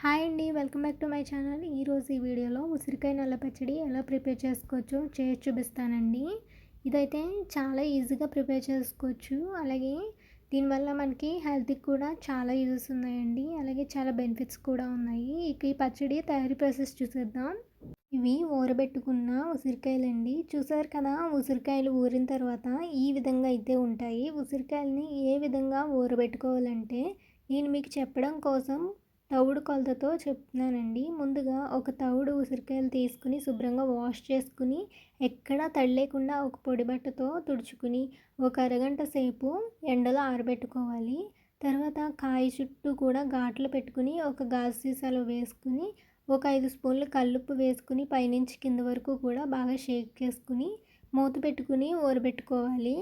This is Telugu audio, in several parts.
హాయ్ అండి welcome back to my channel. ఈరోజు ఈ వీడియోలో ఉసిరికాయ నల్ల పచ్చడి ఎలా ప్రిపేర్ చేసుకోవచ్చో చేసి చూపిస్తానండి. ఇదైతే చాలా ఈజీగా ప్రిపేర్ చేసుకోవచ్చు. అలాగే దీనివల్ల మనకి హెల్త్కి కూడా చాలా యూజెస్ ఉన్నాయండి. అలాగే చాలా బెనిఫిట్స్ కూడా ఉన్నాయి. ఇక ఈ పచ్చడి తయారీ ప్రాసెస్ చూసేద్దాం. ఇవి ఊరబెట్టుకున్న ఉసిరికాయలండి. చూసారు కదా ఉసిరికాయలు ఊరిన తర్వాత ఈ విధంగా అయితే ఉంటాయి. ఉసిరికాయలని ఏ విధంగా ఊరబెట్టుకోవాలంటే నేను మీకు చెప్పడం కోసం తవుడు కొలతతో చెప్తున్నానండి. ముందుగా ఒక తవుడు ఉసిరికాయలు తీసుకుని శుభ్రంగా వాష్ చేసుకుని ఎక్కడా తడి లేకుండా ఒక పొడి బట్టతో తుడుచుకుని ఒక అరగంట సేపు ఎండలో ఆరబెట్టుకోవాలి. తర్వాత కాయ చుట్టూ కూడా ఘాట్లు పెట్టుకుని ఒక గాజు సీసాలో వేసుకుని ఒక ఐదు స్పూన్లు కల్లుప్పు వేసుకుని పైనుంచి కింద వరకు కూడా బాగా షేక్ చేసుకుని మూత పెట్టుకుని ఊరబెట్టుకోవాలి.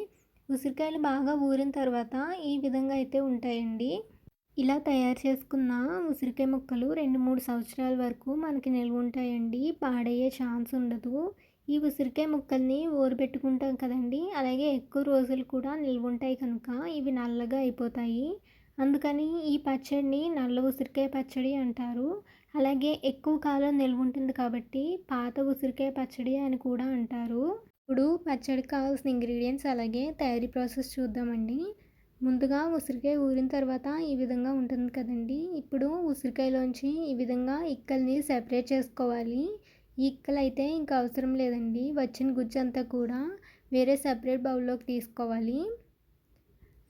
ఉసిరికాయలు బాగా ఊరిన తర్వాత ఈ విధంగా అయితే ఉంటాయండి. ఇలా తయారు చేసుకున్న ఉసిరికాయ ముక్కలు రెండు మూడు సంవత్సరాల వరకు మనకి నిల్వ ఉంటాయండి. పాడయ్యే ఛాన్స్ ఉండదు. ఈ ఉసిరికాయ ముక్కల్ని ఊరబెట్టుకుంటాం కదండి. అలాగే ఎక్కువ రోజులు కూడా నిల్వ ఉంటాయి కనుక ఇవి నల్లగా అయిపోతాయి. అందుకని ఈ పచ్చడిని నల్ల ఉసిరికాయ పచ్చడి అంటారు. అలాగే ఎక్కువ కాలం నిల్వ ఉంటుంది కాబట్టి పాత ఉసిరికాయ పచ్చడి అని కూడా అంటారు. ఇప్పుడు పచ్చడికి కావాల్సిన ఇంగ్రీడియంట్స్ అలాగే తయారీ ప్రాసెస్ చూద్దామండి. ముందుగా ఉసిరికాయ ఊరిన తర్వాత ఈ విధంగా ఉంటుంది కదండి. ఇప్పుడు ఉసిరికాయలోంచి ఈ విధంగా ఇక్కల్ని సెపరేట్ చేసుకోవాలి. ఈ ఇక్కలు అయితే ఇంకా అవసరం లేదండి. వచ్చిన గుజ్జు అంతా కూడా వేరే సపరేట్ బౌల్లోకి తీసుకోవాలి.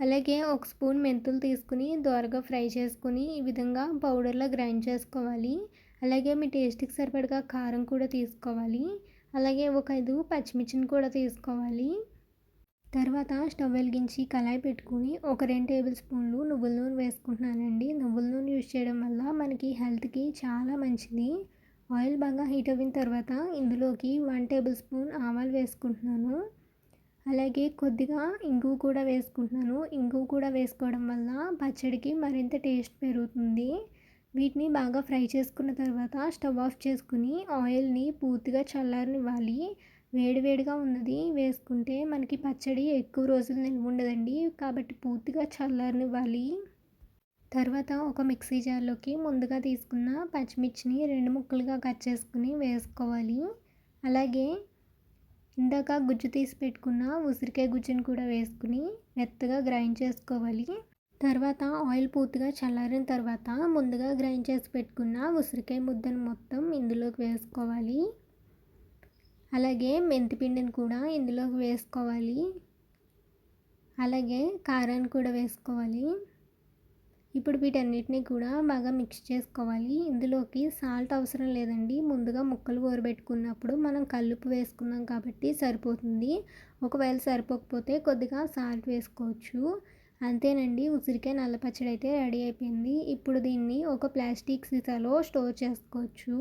అలాగే ఒక స్పూన్ మెంతులు తీసుకుని దోరగా ఫ్రై చేసుకుని ఈ విధంగా పౌడర్లో గ్రైండ్ చేసుకోవాలి. అలాగే మీ టేస్ట్కి సరిపడగా కారం కూడా తీసుకోవాలి. అలాగే ఒక ఐదు పచ్చిమిర్చిని కూడా తీసుకోవాలి. తర్వాత స్టవ్ వెలిగించి కళాయి పెట్టుకుని ఒక రెండు టేబుల్ స్పూన్లు నువ్వుల నూనె వేసుకుంటున్నానండి. నువ్వుల నూనె యూజ్ చేయడం వల్ల మనకి హెల్త్కి చాలా మంచిది. ఆయిల్ బాగా హీట్ అయిన తర్వాత ఇందులోకి వన్ టేబుల్ స్పూన్ ఆవాలు వేసుకుంటున్నాను. అలాగే కొద్దిగా ఇంగు కూడా వేసుకుంటున్నాను. ఇంగు కూడా వేసుకోవడం వల్ల పచ్చడికి మరింత టేస్ట్ పెరుగుతుంది. వీటిని బాగా ఫ్రై చేసుకున్న తర్వాత స్టవ్ ఆఫ్ చేసుకుని ఆయిల్ని పూర్తిగా చల్లారనివ్వాలి. వేడివేడిగా ఉన్నది వేసుకుంటే మనకి పచ్చడి ఎక్కువ రోజులు నిల్వ ఉండదండి. కాబట్టి పూర్తిగా చల్లారనివ్వాలి. తర్వాత ఒక మిక్సీ జార్లోకి ముందుగా తీసుకున్న పచ్చిమిర్చిని రెండు ముక్కలుగా కట్ చేసుకుని వేసుకోవాలి. అలాగే ఇందాక గుజ్జు తీసి పెట్టుకున్న ఉసిరికాయ గుజ్జుని కూడా వేసుకుని మెత్తగా గ్రైండ్ చేసుకోవాలి. తర్వాత ఆయిల్ పూర్తిగా చల్లారిన తర్వాత ముందుగా గ్రైండ్ చేసి పెట్టుకున్న ఉసిరికాయ ముద్దను మొత్తం ఇందులోకి వేసుకోవాలి. అలాగే మెంతిపిండిని కూడా ఇందులోకి వేసుకోవాలి. అలాగే కారాన్ని కూడా వేసుకోవాలి. ఇప్పుడు వీటన్నిటిని కూడా బాగా మిక్స్ చేసుకోవాలి. ఇందులోకి సాల్ట్ అవసరం లేదండి. ముందుగా ముక్కలు ఊరబెట్టుకున్నప్పుడు మనం కల్లుపు వేసుకున్నాం కాబట్టి సరిపోతుంది. ఒకవేళ సరిపోకపోతే కొద్దిగా సాల్ట్ వేసుకోవచ్చు. అంతేనండి ఉసిరికాయ నల్ల పచ్చడి అయితే రెడీ అయిపోయింది. ఇప్పుడు దీన్ని ఒక ప్లాస్టిక్ సీసాలో స్టోర్ చేసుకోవచ్చు.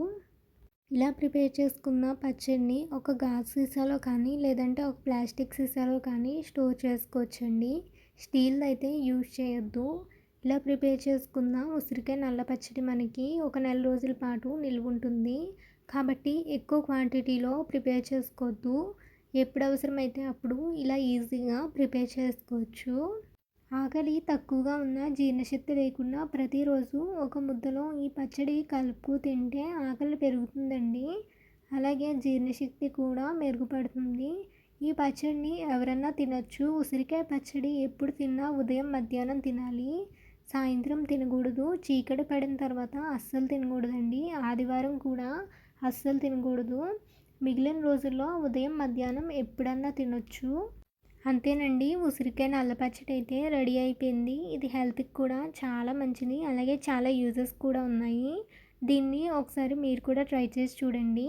ఇలా ప్రిపేర్ చేసుకున్న పచ్చడిని ఒక గాజు సీసాలో కానీ లేదంటే ఒక ప్లాస్టిక్ సీసాలో కానీ స్టోర్ చేసుకోవచ్చండి. స్టీల్ అయితే యూజ్ చేయొద్దు. ఇలా ప్రిపేర్ చేసుకున్న ఉసిరికాయ నల్ల పచ్చడి మనకి ఒక నెల రోజుల పాటు నిల్వ ఉంటుంది. కాబట్టి ఎక్కువ క్వాంటిటీలో ప్రిపేర్ చేసుకోవద్దు. ఎప్పుడు అవసరమైతే అప్పుడు ఇలా ఈజీగా ప్రిపేర్ చేసుకోవచ్చు. ఆకలి తక్కువగా ఉన్న జీర్ణశక్తి లేకుండా ప్రతిరోజు ఒక ముద్దలో ఈ పచ్చడి కలుపు తింటే ఆకలి పెరుగుతుందండి. అలాగే జీర్ణశక్తి కూడా మెరుగుపడుతుంది. ఈ పచ్చడిని ఎవరన్నా తినొచ్చు. ఉసిరికాయ పచ్చడి ఎప్పుడు తిన్నా ఉదయం మధ్యాహ్నం తినాలి. సాయంత్రం తినకూడదు. చీకటి పడిన తర్వాత అస్సలు తినకూడదండి. ఆదివారం కూడా అస్సలు తినకూడదు. మిగిలిన రోజుల్లో ఉదయం మధ్యాహ్నం ఎప్పుడన్నా తినొచ్చు. అంతేనండి. ఉసిరికాయ నల్ల పచ్చడి అయితే రెడీ అయిపోయింది. ఇది హెల్త్కి కూడా చాలా మంచిది. అలాగే చాలా యూజెస్ కూడా ఉన్నాయి. దీన్ని ఒకసారి మీరు కూడా ట్రై చేసి చూడండి.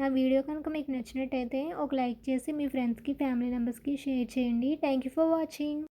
నా వీడియో కనుక మీకు నచ్చినట్టయితే ఒక లైక్ చేసి మీ ఫ్రెండ్స్కి ఫ్యామిలీ మెంబర్స్కి షేర్ చేయండి. Thank you for watching.